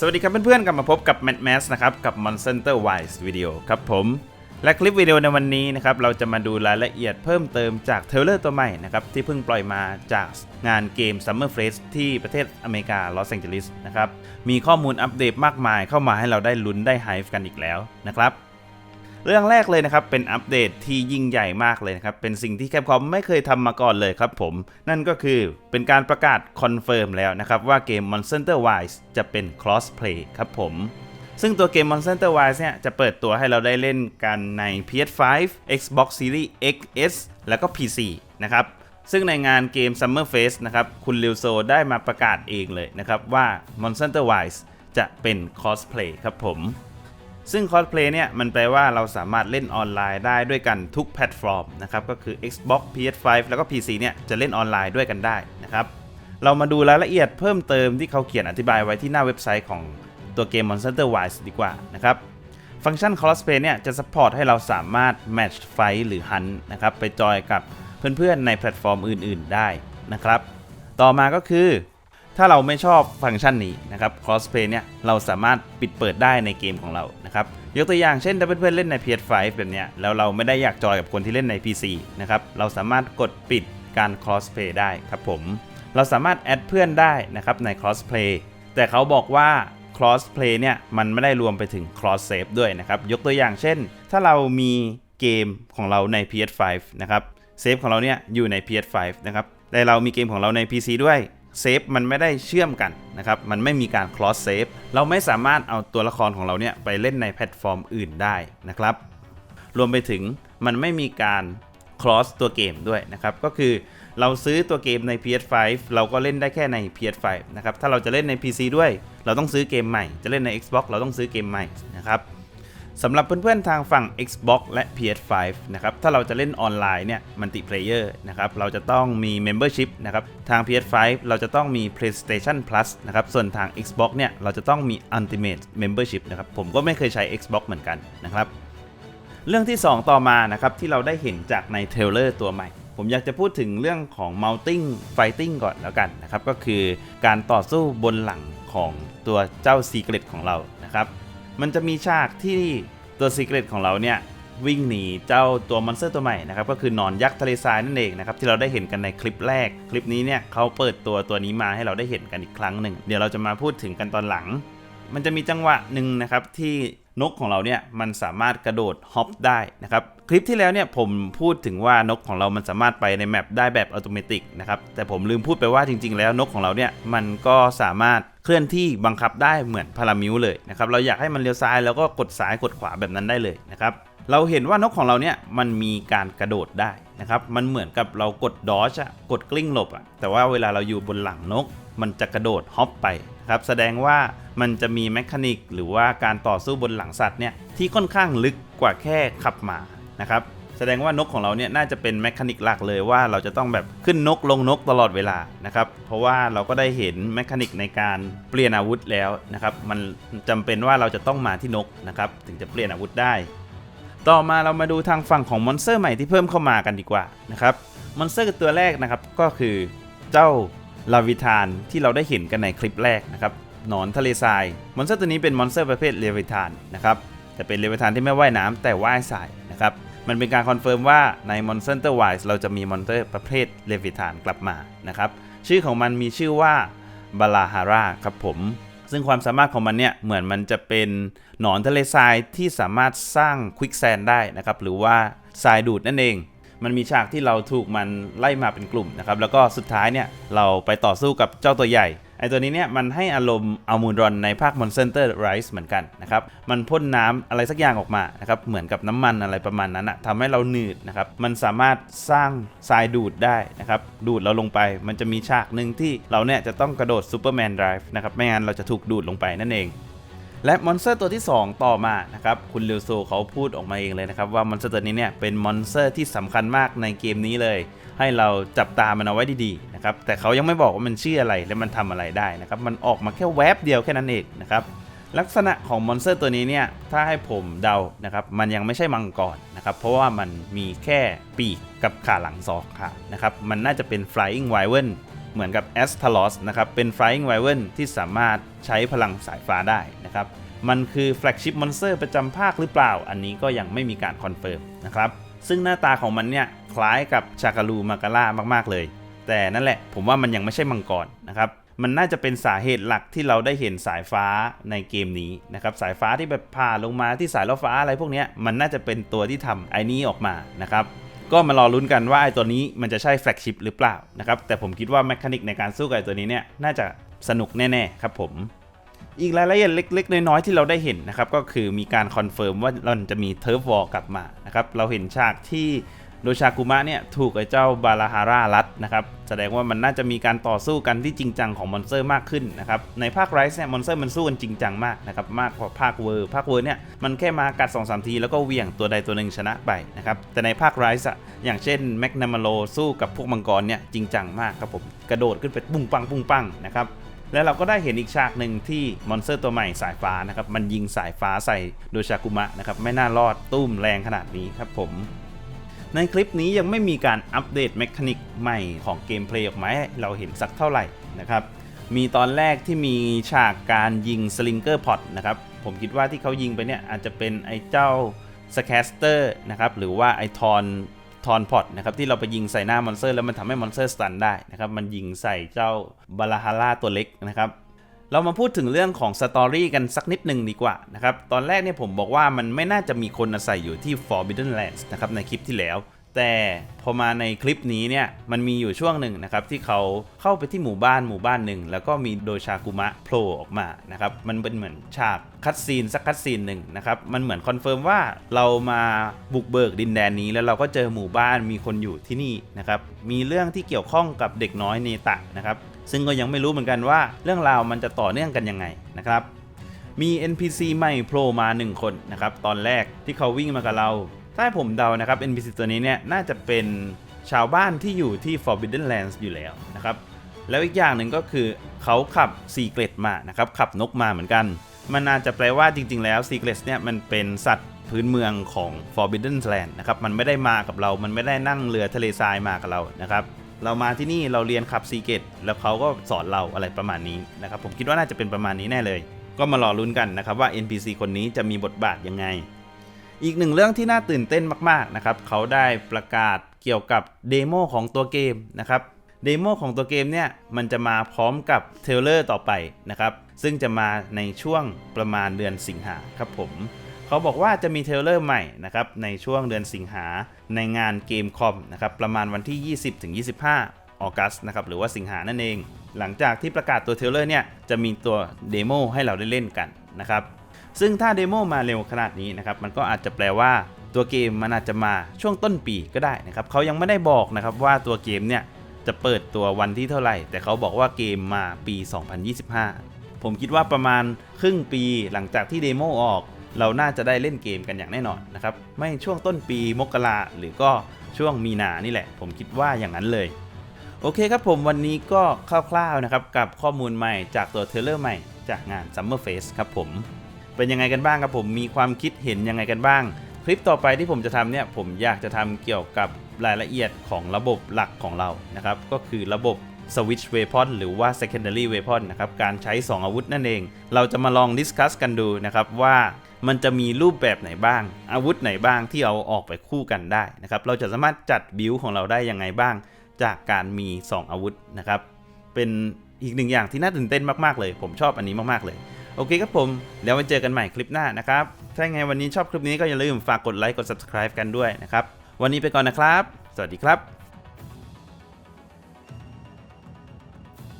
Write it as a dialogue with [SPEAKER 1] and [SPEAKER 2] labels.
[SPEAKER 1] สวัสดีครับเพื่อนๆกลับมาพบกับ Mad Max นะครับ กับ Monster Wise Video ครับผม และคลิปวิดีโอในวันนี้นะครับ เราจะมาดูรายละเอียดเพิ่มเติมจากเทเลอร์ตัวใหม่นะครับ ที่เพิ่งปล่อยมาจากงานเกม Summer Fest ที่ประเทศอเมริกาลอสแองเจลิสนะครับ มีข้อมูลอัปเดตมากมายเข้ามาให้เราได้ลุ้นได้ไฮฟ์กันอีกแล้วนะครับ เรื่องแรกเลยนะครับเป็นอัปเดตที่ยิ่งใหญ่มากเลยนะครับเป็นสิ่งที่แคปคอมไม่เคยทำมาก่อนเลยครับผมนั่นก็คือเป็นการประกาศคอนเฟิร์มแล้วนะครับว่าเกม Monster Wise จะเป็น Crossplay ครับผมซึ่งตัวเกม Monster Wise เนี่ยจะเปิดตัวให้เราได้เล่นกันใน PS5 Xbox Series XS แล้วก็ PC นะครับซึ่งในงานเกม Summer Fest นะครับคุณลิวโซได้มาประกาศเองเลยนะครับว่า Monster Wise จะเป็น Crossplay ครับผม ซึ่ง Cosplay เนี่ยมันแปลว่าเราสามารถเล่นออนไลน์ได้ด้วยกันทุกแพลตฟอร์มนะครับก็คือ Xbox PS5 แล้วก็ PC เนี่ยจะเล่นออนไลน์ด้วยกันได้นะครับเรามาดูรายละเอียดเพิ่มเติมที่เขาเขียนอธิบายไว้ที่หน้าเว็บไซต์ของตัวเกม Monster Wise ดีกว่านะครับฟังก์ชัน Crossplay เนี่ยจะ support ให้เราสามารถ match ไฟหรือ hunt นะครับไปจอยกับเพื่อนๆในแพลตฟอร์มอื่นๆได้นะครับต่อมาก็คือ ถ้าเราไม่ชอบฟังก์ชันนี้นะครับ crossplay เนี่ยเราสามารถปิดเปิดได้ในเกมของเรานะครับยกตัวอย่างเช่นถ้าเพื่อนๆเล่นใน PS5 แบบเนี้ยแล้วเราไม่ได้อยากจอยกับคนที่เล่นใน PC นะครับเราสามารถกดปิดการ crossplay ได้ครับผม เราสามารถแอดเพื่อนได้นะครับใน crossplay แต่เขาบอกว่า crossplay เนี่ยมันไม่ได้รวมไปถึง cross save ด้วยนะครับยกตัวอย่างเช่น ถ้าเรามีเกมของเราใน PS5 นะครับเซฟของเราเนี่ยอยู่ใน PS5 นะครับแต่เรามีเกมของเราใน PC ด้วย เซฟมันไม่ได้เชื่อมกันนะครับ มันไม่มีการ cross save เราไม่สามารถเอาตัวละครของเราเนี่ยไปเล่นในแพลตฟอร์มอื่นได้นะครับ รวมไปถึงมันไม่มีการ cross ตัวเกมด้วยนะครับ ก็คือเราซื้อตัวเกมใน PS5 เราก็เล่นได้แค่ใน PS5 นะครับ ถ้าเราจะเล่นใน PC ด้วย เราต้องซื้อเกมใหม่ จะเล่นใน Xbox เราต้องซื้อเกมใหม่นะครับ สำหรับเพื่อนๆทางฝั่ง Xbox และ PS5 นะครับ ถ้าเราจะเล่นออนไลน์เนี่ยมัลติเพลเยอร์นะครับ เราจะต้องมี Membership นะครับ ทาง PS5 เราจะต้องมี PlayStation Plus นะครับ ส่วนทาง Xbox เนี่ยเราจะต้องมี Ultimate Membership นะครับ ผมก็ไม่เคยใช้ Xbox เหมือนกันนะครับ เรื่องที่ 2 ต่อมานะครับที่เราได้เห็นจากในเทรลเลอร์ตัวใหม่ ผมอยากจะพูดถึงเรื่องของ Mounting Fighting ก่อนแล้วกันนะครับ ก็คือการต่อสู้บนหลังของตัวเจ้า Secret ของเรานะครับ มันจะมีฉากที่ตัวซีเกตของเราเนี่ยวิ่งหนีเจ้าตัวมอนสเตอร์ตัวใหม่นะครับก็คือหนอนยักษ์ทะเลทรายนั่นเองนะครับที่เราได้เห็นกันในคลิปแรก คลิปนี้เนี่ยเขาเปิดตัวตัวนี้มาให้เราได้เห็นกันอีกครั้งหนึ่ง เดี๋ยวเราจะมาพูดถึงกันตอนหลัง มันจะมีจังหวะหนึ่งนะครับที่ นกของเราเนี่ยมันสามารถกระโดดฮอปได้นะครับคลิปที่แล้วเนี่ยผมพูดถึงว่านกของเรามันสามารถไปในแมปได้แบบอัตโนมัตินะครับแต่ผมลืมพูดไปว่าจริง ๆ แล้วนกของเราเนี่ยมันก็สามารถเคลื่อนที่บังคับได้เหมือนพารามิวเลยนะครับเราอยากให้มันเลี้ยวซ้ายแล้วก็กดซ้ายกดขวาแบบนั้นได้เลยนะครับ เราเห็นว่านกของเราเนี่ยมันมีการกระโดดได้นะครับ มันเหมือนกับเรากดดอชอะกดกลิ้งหลบอะแต่ว่าเวลาเราอยู่บนหลังนก มันจะกระโดดฮอปไปครับแสดงว่ามันจะมีแมคานิกหรือว่าการต่อสู้บนหลังสัตว์เนี่ยที่ค่อนข้างลึกกว่าแค่ขับมานะครับแสดงว่านกของเราเนี่ยน่าจะเป็นแมคานิกหลักเลยว่าเราจะต้องแบบขึ้นนกลงนกตลอดเวลานะครับเพราะว่าเราก็ได้เห็นแมคานิกในการเปลี่ยนอาวุธแล้วนะครับมันจำเป็นว่าเราจะต้องมาที่นกนะครับถึงจะเปลี่ยนอาวุธได้ ต่อมาเรามาดูทางฝั่งของมอนสเตอร์ใหม่ที่เพิ่มเข้ามากันดีกว่านะครับมอนสเตอร์ตัวแรกนะครับก็คือเจ้าลาวิทานที่เราได้เห็นกันในคลิปแรกนะครับหนอนทะเลทรายมอนสเตอร์ตัวนี้เป็นมอนสเตอร์ประเภทเลวิทานนะครับแต่เป็นเลวิทานที่ไม่ว่ายน้ำแต่ว่ายสายนะครับมันเป็นการคอนเฟิร์มว่าใน Monster Wise เราจะมีมอนสเตอร์ประเภทเลวิทานกลับมานะครับชื่อของมันมีชื่อว่าบาลาฮาร่าครับผม ซึ่งความสามารถของมันเนี่ยเหมือนมันจะเป็นหนอนทะเลทรายที่สามารถสร้างควิกแซนได้นะครับหรือว่าทรายดูดนั่นเอง มันมีฉากที่เราถูกมันไล่มาเป็นกลุ่มนะครับแล้วก็สุดท้ายเนี่ยเราไปต่อสู้กับเจ้าตัวใหญ่ ไอตัวนี้เนี่ยมันให้อารมณ์อัลมูรอนในภาคมอนเซนเตอร์ไรส์เหมือนกันนะครับ มันพ่นน้ำอะไรสักอย่างออกมานะครับ เหมือนกับน้ำมันอะไรประมาณนั้นอะทำให้เราหนืดนะครับ มันสามารถสร้างทรายดูดได้นะครับ ดูดเราลงไป มันจะมีฉากหนึ่งที่เราเนี่ยจะต้องกระโดดซูเปอร์แมนไดรฟ์นะครับ ไม่งั้นเราจะถูกดูดลงไปนั่นเอง และมอนสเตอร์ตัวที่ 2 ต่อมานะครับคุณลิวโซเขาพูดออกมาเองเลยนะครับว่ามอนสเตอร์ตัวนี้เนี่ยเป็นมอนสเตอร์ที่สำคัญมากในเกมนี้เลย ให้เราจับตามันเอาไว้ดีๆนะครับแต่เขายังไม่บอกว่ามันชื่ออะไรและมันทำอะไรได้นะครับมันออกมาแค่แวบเดียวแค่นั้นเองนะครับลักษณะของมอนสเตอร์ตัวนี้เนี่ยถ้าให้ผมเดานะครับมันยังไม่ใช่มังกรนะครับเพราะว่ามันมีแค่ปีกกับขาหลังสองขานะครับมันน่าจะเป็น flying wyvern เหมือนกับ a s t a l o s นะครับ เป็น Flying Wyvern ที่สามารถใช้พลังสายฟ้าได้นะครับ มันคือแฟลกชิพมอนสเตอร์ประจำภาคหรือเปล่า อันนี้ก็ยังไม่มีการคอนเฟิร์มนะครับ ซึ่งหน้าตาของมันเนี่ยคล้ายกับชาการูมาการ่ามากๆเลย แต่นั่นแหละผมว่ามันยังไม่ใช่มังกรนะครับมันน่าจะเป็นสาเหตุหลักที่เราได้เห็นสายฟ้าในเกมนี้นะครับสายฟ้าที่แบบผ่าลงมาที่สายล่อฟ้าอะไรพวกนี้มันน่าจะเป็นตัวที่ทำไอ้นี้ออกมานะครับ ก็มารอลุ้นกันว่าไอ้ตัวนี้มันจะใช่แฟลกชิพหรือเปล่านะครับแต่ผมคิดว่าแมคานิกในการสู้กับไอ้ตัวนี้เนี่ยน่าจะสนุกแน่ๆครับผมอีกรายละเอียดเล็ก ๆ น้อยๆที่เราได้เห็นนะครับก็คือมีการคอนเฟิร์มว่าเราจะมีเทิร์ฟวอลกลับมานะครับเราเห็นฉากที่ โดชากุมะเนี่ยถูกไอ้เจ้าบาราฮาร่ารัดนะครับ แสดงว่ามันน่าจะมีการต่อสู้กันที่จริงจังของมอนสเตอร์มากขึ้นนะครับ ในภาคไรส์เนี่ยมอนสเตอร์มันสู้กันจริงจังมากนะครับ มากกว่าภาคเวอร์ ภาคเวอร์เนี่ยมันแค่มากัด2อสทีแล้วก็เวี่ยงตัวใดตัวหนึ่งชนะไปนะครับ แต่ในภาคไรส์อะอย่างเช่นแมกนามาโลสู้กับพวกมังกรเนี่ยจริงจังมากครับผมกระโดดขึ้นไปปุ้งปังปุ้งปังนะครับและเราก็ได้เห็นอีกฉากหนึ่งที่มอนสเตอร์ตัวใหม่สายฟ้านะครับมันยิงสายฟ้าใส่โดชากุมะนะครับไม่น่ารอดตุ้มแรงขนาดนี้ครับผม ในคลิปนี้ยังไม่มีการอัปเดตเมคานิกใหม่ของเกมเพลย์ออกมาให้เราเห็นสักเท่าไหร่นะครับ มีตอนแรกที่มีฉากการยิงสลิงเกอร์พอตนะครับ ผมคิดว่าที่เขายิงไปเนี่ยอาจจะเป็นไอ้เจ้าสแคสเตอร์นะครับ หรือว่าไอ้ทอนทอนพอตนะครับที่เราไปยิงใส่หน้ามอนสเตอร์แล้วมันทำให้มอนสเตอร์สตันได้นะครับ มันยิงใส่เจ้าบาลาฮาร่าตัวเล็กนะครับ เรามาพูดถึงเรื่องของสตอรี่กันสักนิดหนึ่งดีกว่านะครับ ตอนแรกเนี่ยผมบอกว่ามันไม่น่าจะมีคนอาศัยอยู่ที่ Forbidden Lands นะครับในคลิปที่แล้ว แต่พอมาในคลิปนี้เนี่ยมันมีอยู่ช่วงหนึ่งนะครับที่เขาเข้าไปที่หมู่บ้านหมู่บ้านหนึ่งแล้วก็มีโดชากุมะโผล่ออกมานะครับมันเป็นเหมือนฉากคัดซีนสักคัดซีนหนึ่งนะครับมันเหมือนคอนเฟิร์มว่าเรามาบุกเบิกดินแดนนี้แล้วเราก็เจอหมู่บ้านมีคนอยู่ที่นี่นะครับมีเรื่องที่เกี่ยวข้องกับเด็กน้อยเนตะนะครับซึ่งก็ยังไม่รู้เหมือนกันว่าเรื่องราวมันจะต่อเนื่องกันยังไงนะครับมี NPC ใหม่โผล่มา 1 คนนะครับตอนแรกที่เขาวิ่งมากับเรา ถ้าให้ผมเดานะครับ NPC ตัวนี้เนี่ยน่าจะเป็นชาวบ้านที่อยู่ที่ Forbidden Lands อยู่แล้วนะครับ แล้วอีกอย่างหนึ่งก็คือเขาขับซีเกรตมานะครับ ขับนกมาเหมือนกัน มันน่าจะแปลว่าจริง ๆ แล้วซีเกรตเนี่ยมันเป็นสัตว์พื้นเมืองของ Forbidden Land นะครับ มันไม่ได้มากับเรา มันไม่ได้นั่งเรือทะเลทรายมากับเรานะครับ เรามาที่นี่เราเรียนขับซีเกตแล้วเขาก็สอนเราอะไรประมาณนี้นะครับ ผมคิดว่าน่าจะเป็นประมาณนี้แน่เลย ก็มารอลุ้นกันนะครับว่า NPC คนนี้จะมีบทบาทยังไง อีกหนึ่งเรื่องที่น่าตื่นเต้นมากๆนะครับเขาได้ประกาศเกี่ยวกับเดโมของตัวเกมนะครับเดโมของตัวเกมเนี่ยมันจะมาพร้อมกับเทเลอร์ต่อไปนะครับซึ่งจะมาในช่วงประมาณเดือนสิงหาครับผมเขาบอกว่าจะมีเทเลอร์ใหม่นะครับในช่วงเดือนสิงหาในงานเกมคอมนะครับประมาณวันที่ 20-25 ออกัสนะครับหรือว่าสิงหานั่นเอง หลังจากที่ประกาศตัวเทเลอร์เนี่ยจะมีตัวเดโมให้เราได้เล่นกันนะครับ ซึ่งถ้าเดโมมาเร็วขนาดนี้นะครับมันก็อาจจะแปลว่าตัวเกมมันอาจจะมาช่วงต้นปีก็ได้นะครับเขายังไม่ได้บอกนะครับว่าตัวเกมเนี่ยจะเปิดตัววันที่เท่าไหร่ แต่เขาบอกว่าเกมมาปี 2025 ผมคิดว่าประมาณครึ่งปีหลังจากที่เดโมออก เราน่าจะได้เล่นเกมกันอย่างแน่นอนนะครับไม่ช่วงต้นปีมกราหรือก็ช่วงมีนานี่แหละ ผมคิดว่าอย่างนั้นเลย โอเคครับผมวันนี้ก็คร่าวๆนะครับกับข้อมูลใหม่จากตัวเทเลอร์ใหม่จากงาน Summer Face ครับผม เป็นยังไงกันบ้างครับผมมีความคิดเห็นยังไงกันบ้าง คลิปต่อไปที่ผมจะทำเนี่ยผมอยากจะทำเกี่ยวกับรายละเอียดของระบบหลักของเรานะครับก็คือระบบ Switch Weapon หรือว่า Secondary Weapon นะครับการใช้ 2 อาวุธนั่นเอง เราจะมาลองดิสคัสกันดูนะครับว่ามันจะมีรูปแบบไหนบ้าง อาวุธไหนบ้างที่เอาออกไปคู่กันได้นะครับเราจะสามารถจัดบิลของเราได้ยังไงบ้าง จากการมี 2 อาวุธนะครับเป็นอีกหนึ่งอย่างที่น่าตื่นเต้นมากๆเลย ผมชอบอันนี้มากๆเลย โอเคครับผม แล้วไว้เจอกันใหม่คลิปหน้านะครับ ถ้าไงวันนี้ชอบคลิปนี้ก็อย่าลืมฝากกดไลค์กด subscribe กันด้วยนะครับ วันนี้ไปก่อนนะครับ สวัสดีครับ